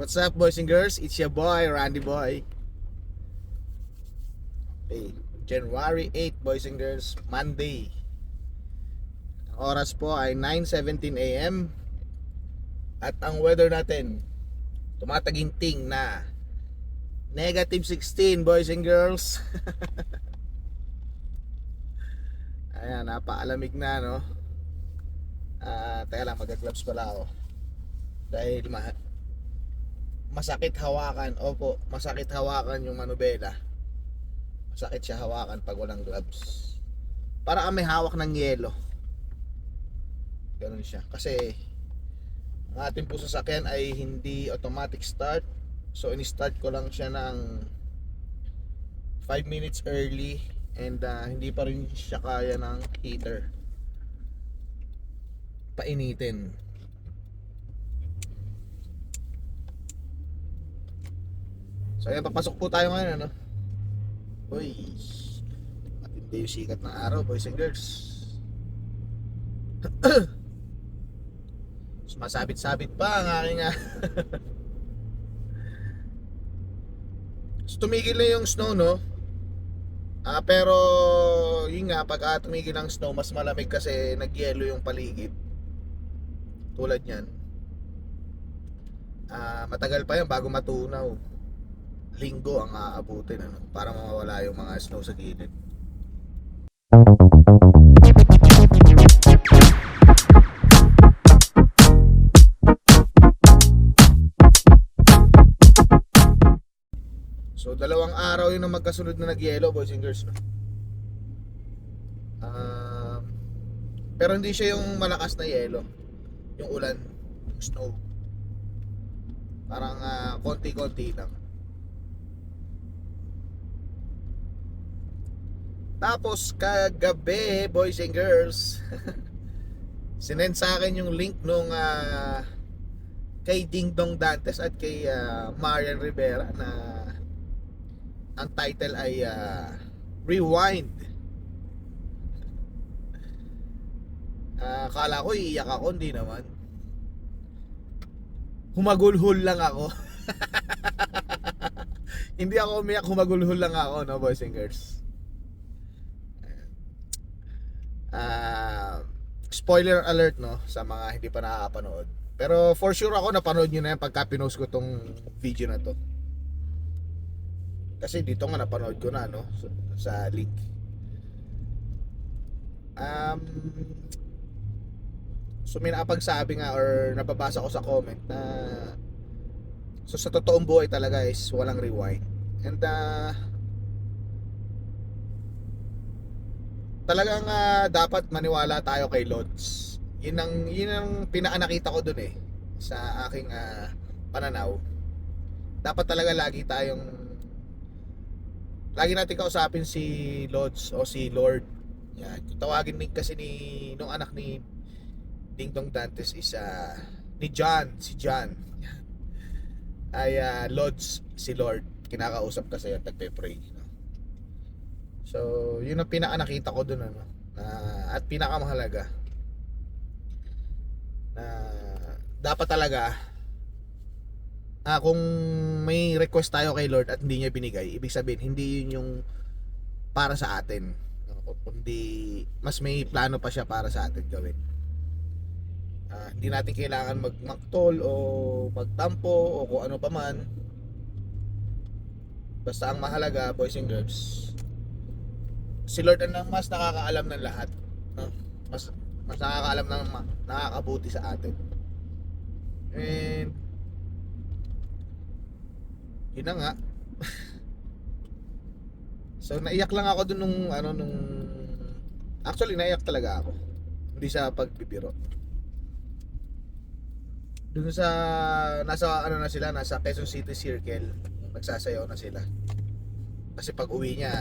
What's up, boys and girls? It's your boy, Randy Boy. Okay, January 8, boys and girls, Monday. Oras po ay 9.17 a.m. At ang weather natin, tumataginting na negative 16, boys and girls. Ayan, napaalamig na, no? Ah, teka lang, mag-gloves pala ako. Dahil ma- masakit hawakan. Opo, masakit hawakan yung manubela. Masakit siya hawakan pag walang gloves. Para may hawak ng yelo. Ganun siya. Kasi ang ating po sasakyan ay hindi automatic start. So ini-start ko lang siya ng 5 minutes early and ah, hindi pa rin siya kaya ng heater. Painitin. So ayan, papasok po tayo ngayon, ano? Uy, matindi yung sikat ng araw, boys and girls. Sumasabit-sabit pa ang aking ah. so, tumigil na yung snow, no? Ah, pero yun nga, pag ah, tumigil ang snow, mas malamig kasi nagyelo yung paligid. Tulad yan. Ah, matagal pa yan bago matunaw linggo ang aabutin ano, para mawawala yung mga snow sa gilid. So dalawang araw yun ang magkasunod na nagyelo boys and girls. No? Um, pero hindi siya yung malakas na yelo. Yung ulan, yung snow. Parang ah, konti-konti lang. Tapos kagabi, boys and girls, sinend sa akin yung link nung ah, kay Ding Dong Dantes at kay ah, Marian Rivera na ang title ay ah, Rewind. Ah, akala ko iiyak ako, hindi naman. Humagulhol lang ako. hindi ako umiyak, humagulhol lang ako, no, boys and girls. Ah, spoiler alert no sa mga hindi pa nakakapanood. Pero for sure ako napanood niyo na yan pagka pinost ko tong video na to. Kasi dito nga napanood ko na no sa, sa link. Um So may nakapagsabi nga or nababasa ko sa comment na So sa totoong buhay talaga is walang rewind. And uh, talagang ah, dapat maniwala tayo kay Lods. Yun ang yun ang pinaka ko doon eh sa aking ah, pananaw. Dapat talaga lagi tayong lagi natin kausapin si Lods o si Lord. Yan. Tawagin din kasi ni nung anak ni Ding Dong Dantes is ah, ni John, si John. Yan. Ay ah, Lods, si Lord. Kinakausap kasi yung tagpe-pray. So, yun ang pinaka nakita ko doon ano. Na, at pinakamahalaga na dapat talaga ah, kung may request tayo kay Lord at hindi niya binigay, ibig sabihin hindi yun yung para sa atin. Kundi mas may plano pa siya para sa atin gawin. Ah, hindi natin kailangan magmaktol o magtampo o kung ano pa man. Basta ang mahalaga, boys and girls, si Lord ang mas nakakaalam ng lahat. No? Mas mas nakakaalam ng nakakabuti sa atin. And yun na nga. so naiyak lang ako dun nung ano nung actually naiyak talaga ako. Hindi sa pagbibiro. Dun sa nasa ano na sila, nasa Quezon City Circle, nagsasayaw na sila. Kasi pag uwi niya,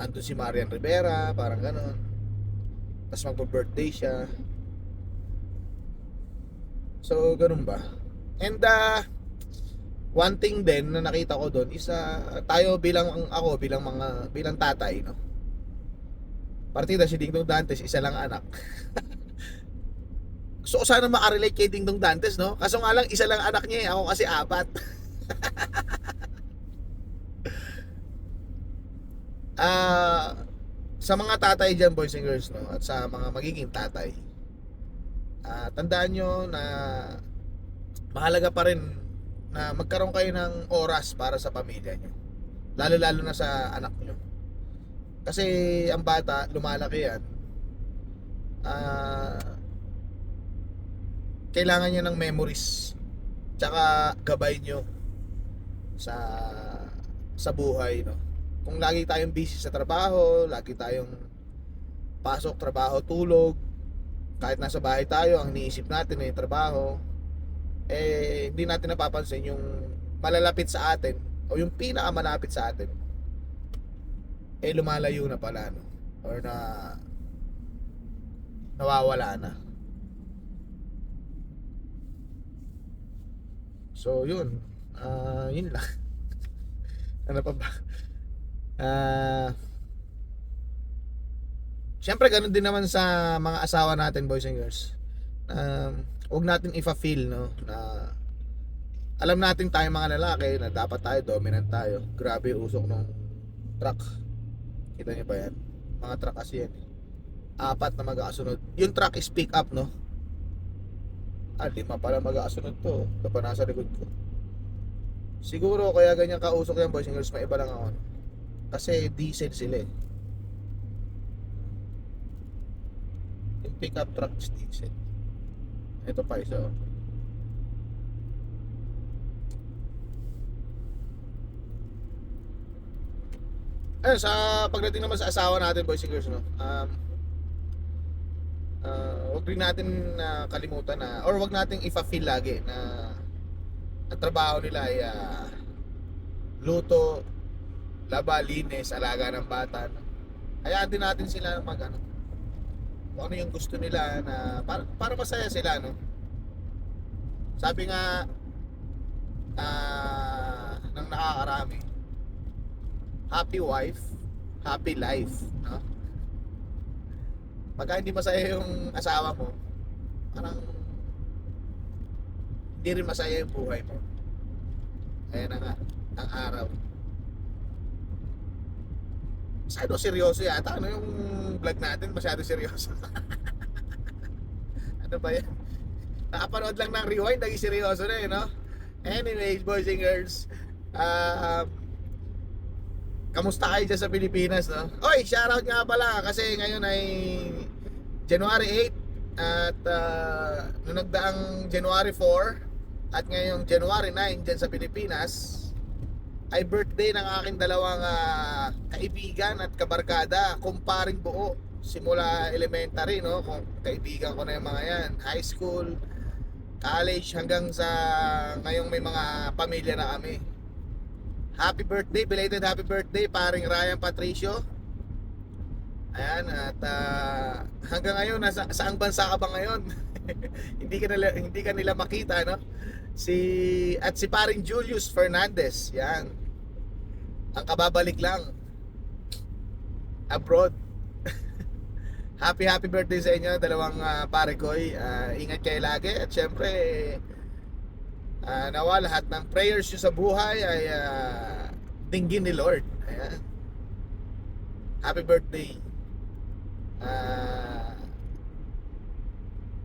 andun si Marian Rivera, parang ganon. Tapos magpo-birthday siya. So, ganun ba? And uh, one thing din na nakita ko doon is uh, tayo bilang ako bilang mga bilang tatay, no. Partida si Ding Dong Dantes, isa lang anak. Ko sana makarelate kay Dingdong Dantes, no? Kaso nga lang, isa lang anak niya eh. Ako kasi apat. Ah, sa mga tatay dyan, boys and girls, no? At sa mga magiging tatay, ah, tandaan nyo na mahalaga pa rin na magkaroon kayo ng oras para sa pamilya nyo. Lalo-lalo na sa anak nyo. Kasi ang bata, lumalaki yan. Ah, kailangan niya ng memories. Tsaka gabay nyo sa sa buhay, no? Kung lagi tayong busy sa trabaho, lagi tayong pasok, trabaho, tulog, kahit nasa bahay tayo, ang niisip natin ay yung trabaho, eh, hindi natin napapansin yung malalapit sa atin, o yung pinakamalapit sa atin, eh, lumalayo na pala, no? Or na, nawawala na. So, yun. Ah, yun lang. ano pa ba? Ah, Siyempre, ganun din naman sa mga asawa natin, boys and girls. Um, huwag natin ifa-feel, no, na alam natin tayo mga lalaki na dapat tayo dominant tayo. Grabe usok ng truck. Kita niyo ba yan? Mga truck kasi yan. eh. Apat na magkakasunod. Yung truck is pick up, no? Ah, lima pala magkakasunod to. Ito pa nasa likod ko. Siguro kaya ganyan kausok yan, boys and girls. May iba lang ako. no? Kasi diesel sila eh. Yung pickup truck is diesel. Ito pa isa. oh. Ayun, sa pagdating naman sa asawa natin, boys and girls, no? Um, uh, wag rin natin na kalimutan na, or wag nating ifa-feel lagi na ang trabaho nila ay ah, luto, laba, linis, alaga ng bata. Hayaan din natin sila mag ano, kung ano yung gusto nila na para, para masaya sila no. Sabi nga ah ng nakakarami happy wife, happy life, no? Pagka hindi masaya yung asawa mo, parang hindi rin masaya yung buhay mo. Kaya na nga, ang araw. Masyado seryoso yata. Ano yung vlog natin? Masyado seryoso. ano ba yan? Nakapanood lang ng rewind, naging seryoso na eh, no? Anyways, boys and girls, um, kamusta kayo dyan sa Pilipinas, no? Oy, shoutout nga pala kasi ngayon ay January 8 at uh, nung nagdaang January 4 at ngayong January 9 dyan sa Pilipinas ay birthday ng aking dalawang ah, kaibigan at kabarkada, kumparing buo simula elementary, no? Kaibigan ko na yung mga yan, high school, college hanggang sa ngayong may mga pamilya na kami. Happy birthday, belated happy birthday paring Ryan Patricio. Ayan at ah, hanggang ngayon nasa saang bansa ka ba ngayon? hindi ka nila hindi ka nila makita no? Si at si paring Julius Fernandez, yan. Ang kababalik lang abroad. happy happy birthday sa inyo dalawang ah, pare ko. Ah, ingat kayo lagi at syempre Ah, nawa lahat ng prayers nyo sa buhay ay ah, dinggin ni Lord. Ayan. Happy birthday. Ah,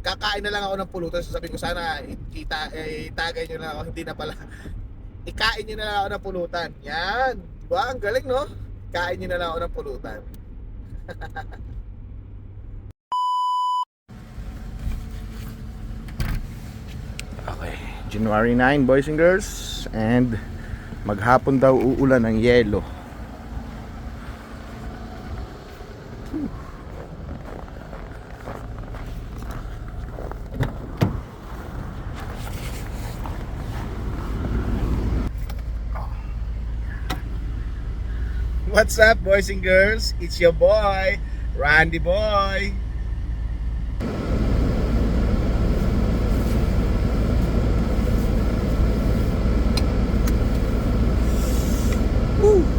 kakain na lang ako ng pulutan. Sasabihin ko sana kita, eh, itagay nyo na ako. Hindi na pala. Ikain nyo na lang ako ng pulutan. Yan. Diba? Ang galing, no? Kain nyo na lang ako ng pulutan. Okay, January 9 boys and girls and maghapon daw uulan ng yelo. What's up boys and girls? It's your boy, Randy Boy. Woo!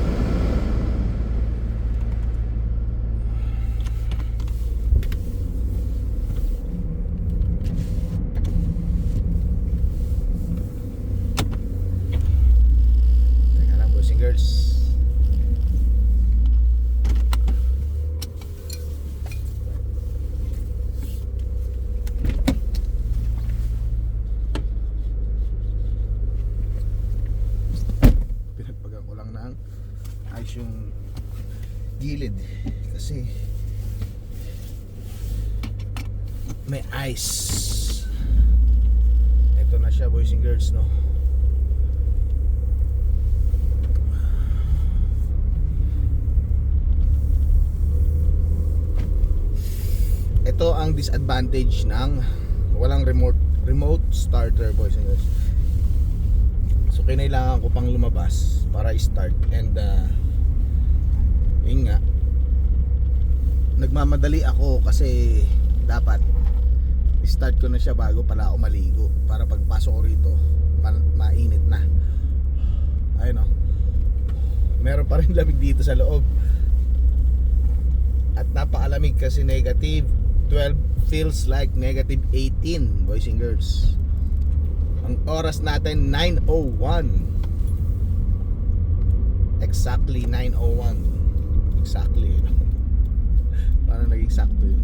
may ice. Ito na girls no. Ito ang disadvantage ng walang remote remote starter boys and girls. So kinailangan ko pang lumabas para i-start and uh, yun nga nagmamadali ako kasi dapat start ko na siya bago pala ako maligo. Para pagpasok ko rito ma- mainit na. Ayun o meron pa rin lamig dito sa loob. At napakalamig kasi negative 12 feels like negative 18 boys and girls. Ang oras natin 9.01 exactly 9.01 exactly you know? paano naging sakto yun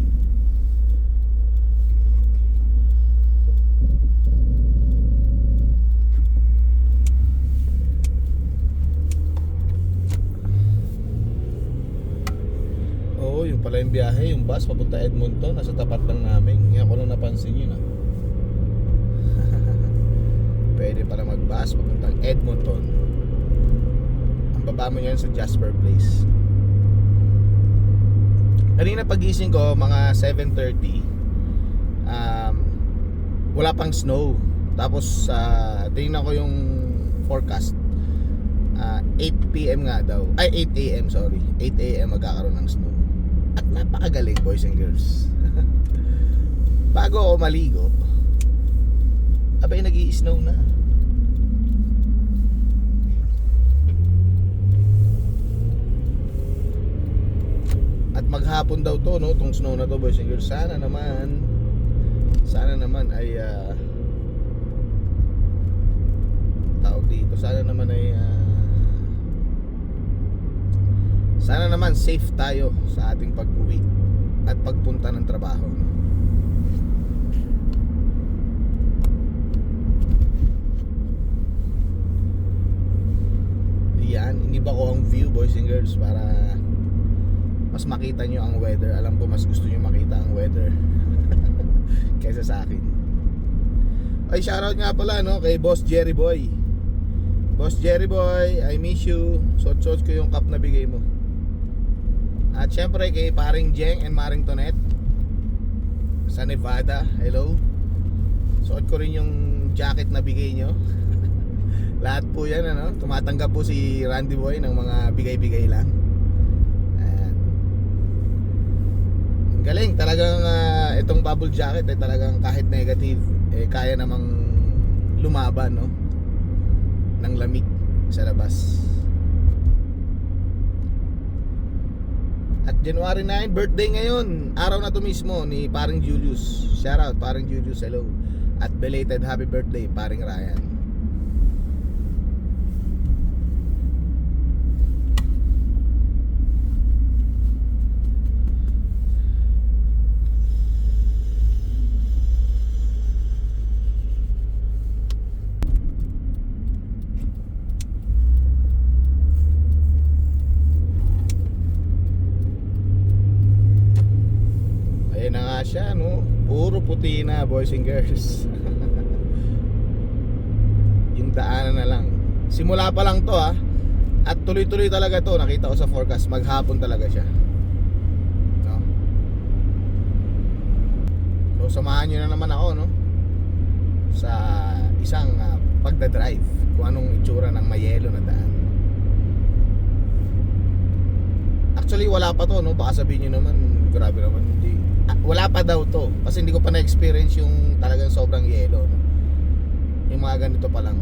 Oo, yung pala yung biyahe, yung bus papunta Edmonton, nasa tapat lang namin. Ngayon ko lang napansin yun ah. Pwede pala mag-bus papuntang Edmonton. Ang baba mo yan sa Jasper Place. Kanina pagising ko, mga 7.30, um, wala pang snow. Tapos, uh, tingnan ko yung forecast. Ah, 8 p.m. nga daw. Ay, 8 a.m. sorry. 8 a.m. magkakaroon ng snow. At napakagaling boys and girls. Bago ako maligo, abay nag snow na. At maghapon daw to, no? Tong snow na to, boys and girls. Sana naman, sana naman ay ah, tawag dito. Sana naman ay ah, sana naman safe tayo sa ating pag-uwi at pagpunta ng trabaho. Yan, iniba ko ang view boys and girls para mas makita nyo ang weather. Alam ko mas gusto nyo makita ang weather kaysa sa akin. Ay, shoutout nga pala no kay Boss Jerry Boy. Boss Jerry Boy, I miss you. Suot-suot ko yung cup na bigay mo. At syempre kay paring Jeng and Maring Tonet sa Nevada. Hello. Suot ko rin yung jacket na bigay nyo. Lahat po yan ano. Tumatanggap po si Randy Boy ng mga bigay-bigay lang. Ayan. Galing talagang ah, itong bubble jacket ay talagang kahit negative eh kaya namang lumaban no ng lamig sa labas. At January 9, birthday ngayon. Araw na to mismo ni paring Julius. Shout out paring Julius, hello. At belated happy birthday paring Ryan. Ayun na nga siya, no? Puro puti na, boys and girls. yung daanan na lang. Simula pa lang to, ha? At tuloy-tuloy talaga to. Nakita ko sa forecast. Maghapon talaga siya. No? So, samahan nyo na naman ako, no? Sa isang uh, pagdadrive. Kung anong itsura ng mayelo na daan. Actually, wala pa to, no? Baka sabihin nyo naman, grabe naman, hindi. Wala pa daw to. Kasi hindi ko pa na-experience yung talagang sobrang yelo, no? Yung mga ganito pa lang.